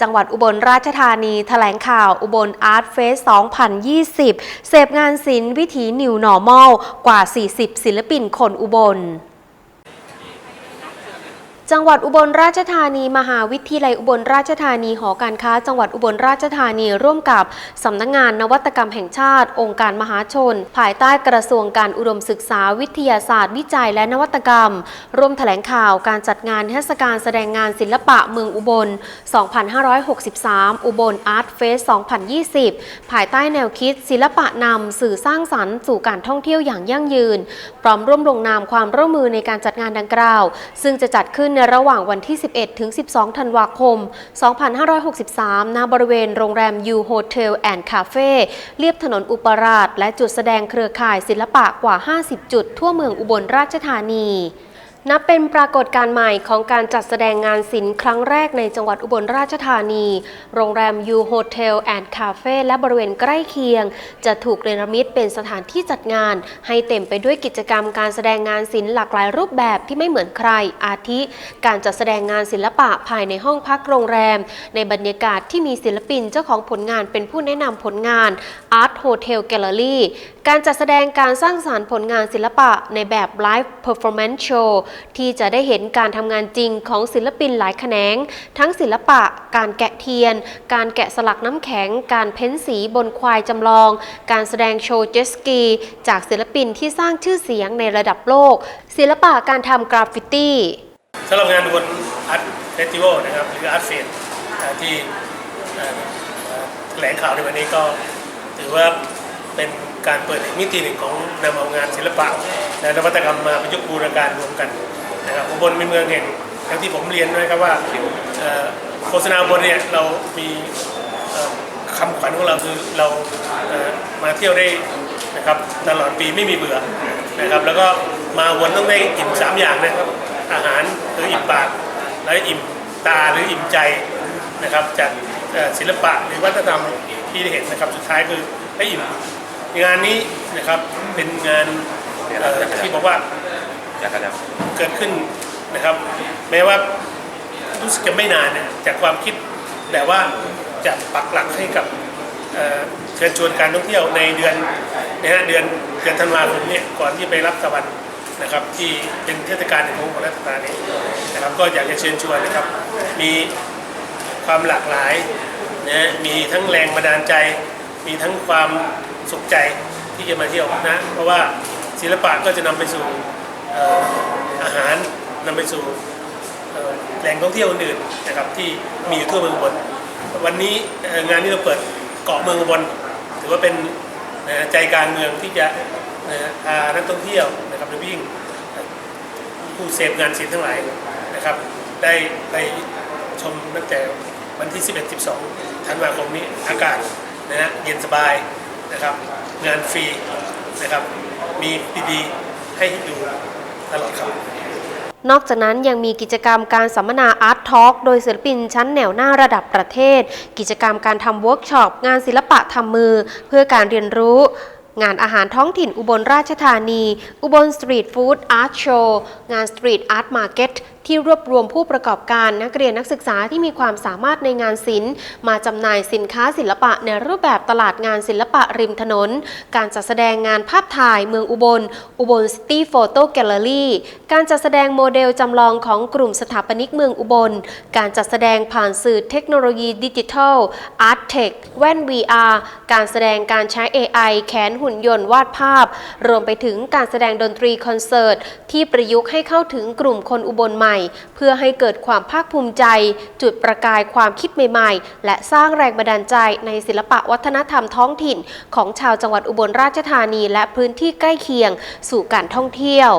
จังหวัดอุบลราชธานีแถลงข่าวอุบลอาร์ตเฟส 2020 เสพงานศิลป์วิถีนิวนอร์มอลกว่า 40 ศิลปินคนอุบล จังหวัดอุบลราชธานี มหาวิทยาลัยอุบลราชธานีหอการค้า จังหวัดอุบลราชธานีร่วมกับสำนักงานนวัตกรรมแห่งชาติ องค์การมหาชน ภายใต้กระทรวงการอุดมศึกษาวิทยาศาสตร์ วิจัยและนวัตกรรม ร่วมแถลงข่าวการจัดงานเทศกาลแสดงงานศิลปะเมืองอุบล 2563 อุบลอาร์ตเฟส 2020 ภายใต้แนวคิด ศิลปะนำสื่อสร้างสรรค์สู่การท่องเที่ยวอย่างยั่งยืน พร้อมร่วมลงนามความร่วมมือในการจัดงานดังกล่าว ซึ่งจะจัดขึ้นในระหว่างวันที่ 11 ถึง 12 ธันวาคม 2563 ณ บริเวณโรงแรมยูโฮเทลแอนด์คาเฟ่เรียบถนนอุปราช และจุดแสดงเครือข่ายศิลปะกว่า 50 จุดทั่วเมืองอุบลราชธานี นับเป็นปรากฏการณ์ใหม่ของการจัดแสดงงานศิลป์ครั้งแรกในจังหวัดอุบลราชธานี โรงแรมยูโฮเทลแอนด์คาเฟ่และบริเวณใกล้เคียง จะถูกเนรมิตเป็นสถานที่จัดงาน ให้เต็มไปด้วยกิจกรรมการแสดงงานศิลป์หลากหลายรูปแบบที่ไม่เหมือนใคร อาทิ การจัดแสดงงานศิลปะภายในห้องพักโรงแรม ในบรรยากาศที่มีศิลปินเจ้าของผลงานเป็นผู้แนะนำผลงาน Art Hotel Gallery การจัดแสดงการสร้างสารรค์ผลงานศิลปะในแบบ Live Performance Show ที่จะได้เห็นการทำงานจริงของศิลปินหลายแขนง ทั้งศิลปะ การแกะเทียน การแกะสลักน้ำแข็ง การเพ้นสีบนควายจำลอง การแสดงโชว์เจสกี จากศิลปินที่สร้างชื่อเสียงในระดับโลก ศิลปะการทำกราฟฟิตี้สำหรับงานอุบลอาร์ตเฟสติวัลนะครับหรืออาร์ตเฟสที่แถลงข่าวในวันนี้ก็ถือว่า เป็นการเปิดมิติหนึ่งของนำเอางานศิลปะและนวัตกรรมมาประยุกต์บูรณาการรวมกันนะครับอุบลเป็นเมืองแห่งอย่างที่ผมเรียนด้วยครับว่าโฆษณาบลเนี่ยเรามีคำขวัญของเราคือเรามาเที่ยวได้นะครับตลอดปีไม่มีเบื่อนะครับแล้วก็มาวนต้องได้อิ่มสามอย่างนะครับอาหารคืออิ่มปากและอิ่มตาหรืออิ่มใจนะครับจากศิลปะหรือวัฒนธรรมที่ได้เห็นนะครับสุดท้ายคือได้อิ่ม งานนี้นะครับเป็นงานเอ่อที่บอกว่านะครับเกิดขึ้นนะครับ แม้ว่ารู้สึกจะไม่นานนะจากความคิดแต่ว่าจะปักหลักให้กับเอ่อเชิญชวนการท่องเที่ยวในเดือนนะฮะเดือนเดือนธันวาคมเนี่ยก่อนที่ไปรับตะวันนะครับ ที่เป็นเทศกาลของของรัฐบาลนี้นะครับ ก็อยากจะเชิญชวนนะครับ มีความหลากหลายนะฮะมีทั้งแรงบันดาลใจ มีทั้งความ สุขใจที่จะมาเที่ยวนะ เพราะว่าศิลปะก็จะนำไปสู่เอ่อาหารนำไปสู่แหล่งท่องเที่ยวอื่นนะครับที่มีอยู่ทั่วเมืองบลวันนี้งานที่เราเปิดเกาะเมืองบลถือว่าเป็นใจกลางเมืองที่จะนะพานักท่องเที่ยวนะครับหรือวิ่งผู้เสพงานศิลป์ทั้งหลายนะครับ ได้ไปชมตั้งแต่วันที่ 11 12 ธันวาคมนี้อากาศนะฮะเย็นสบาย นะครับ งานฟรีนะครับ มีดีๆให้ดูตลอดครับนอกจากนั้นยังมีกิจกรรมการสัมมนาอาร์ตทอล์กโดยศิลปินชั้นแนวหน้าระดับประเทศ กิจกรรมการทำเวิร์กช็อป งานศิลปะทำมือ เพื่อการเรียนรู้ งานอาหารท้องถิ่นอุบลราชธานี อุบลสตรีทฟู้ดอาร์ตโชว์ งานสตรีทอาร์ตมาร์เก็ต ที่รวบรวมผู้ประกอบการนักเรียนนักศึกษาที่มีความสามารถในงานศิลป์ มาจำหน่ายสินค้าศิลปะในรูปแบบตลาดงานศิลปะริมถนน การจัดแสดงงานภาพถ่ายเมืองอุบล อุบลซิตี้โฟโต้แกลเลอรี่การจัดแสดงโมเดลจำลองของกลุ่มสถาปนิกเมืองอุบล การจัดแสดงผ่านสื่อเทคโนโลยีดิจิทัลอาร์ตเทคแว่น VR การแสดงการใช้ AI แขนหุ่นยนต์วาดภาพ รวมไปถึงการแสดงดนตรีคอนเสิร์ต ที่ประยุกต์ให้เข้าถึงกลุ่มคนอุบลใหม่เพื่อให้เกิดความภาคภูมิใจ จุดประกายความคิดใหม่ ๆ และสร้างแรงบันดาลใจในศิลปะวัฒนธรรมท้องถิ่น ของชาวจังหวัดอุบลราชธานี และพื้นที่ใกล้เคียง สู่การท่องเที่ยว